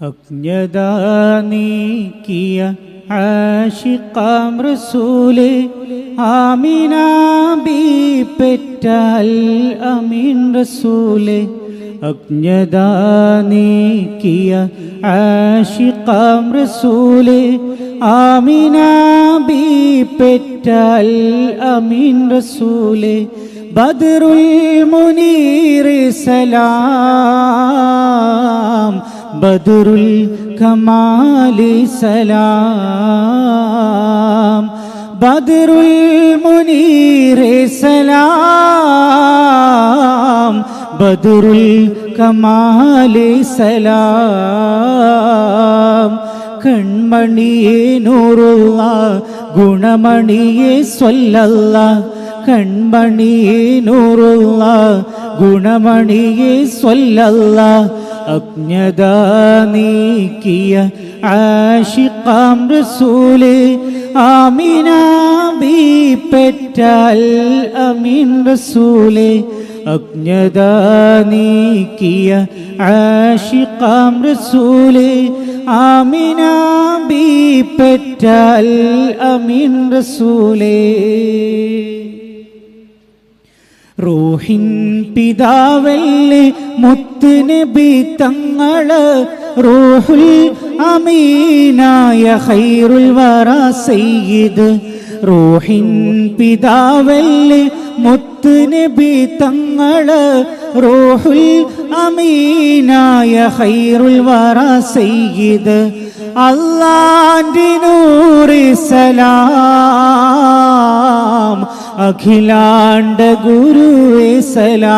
അജ്ഞത നീക്കിയ ആഷിക്കാം റസൂലെ ആമിന ബി പെറ്റാൽ അമീൻ റസൂലെ അജ്ഞത നീക്കിയ ആഷിക്കാം റസൂലെ ആമിനാബി പെറ്റാൽ അമീൻ റസൂലെ ബദറുൽ മുനീർ സലാം ബദറുൽ കമാലി സലാം. ബദറുൽ മുനീർ സലാം. ബദറുൽ കമാലി സലാം. കൺമണിയെ നൂറുള്ള ഗുണമണിയെ സ്വല്ലല്ല. കൺമണിയെ നൂറുള്ള ഗുണമണിയെ സ്വല്ലല്ല. അജ്ഞത നീക്കിയ ആഷിഖാം റസൂലെ ആമിന പെറ്റാൽ അമീൻ റസൂലെ. അജ്ഞത നീക്കിയ ആഷിഖാം റസൂലെ ആമിന പെറ്റാൽ അമീൻ റസൂലേ. റൂഹിൻ പിതാവല്ലേ മുത്ത് നബി തങ്ങൾ? റൂഹുൽ അമീനായ ഹൈറുൽ വറ സയ്യിദ്. റൂഹിൻ പിതാവല്ലേ മുത്ത് നബി തങ്ങൾ? റൂഹുൽ അമീനായ ഹൈറുൽ വറ സയ്യിദ്. അല്ലാന്റെ നൂറി സലാം. അഖിലാണ്ട ഗുരുവേ സലാം.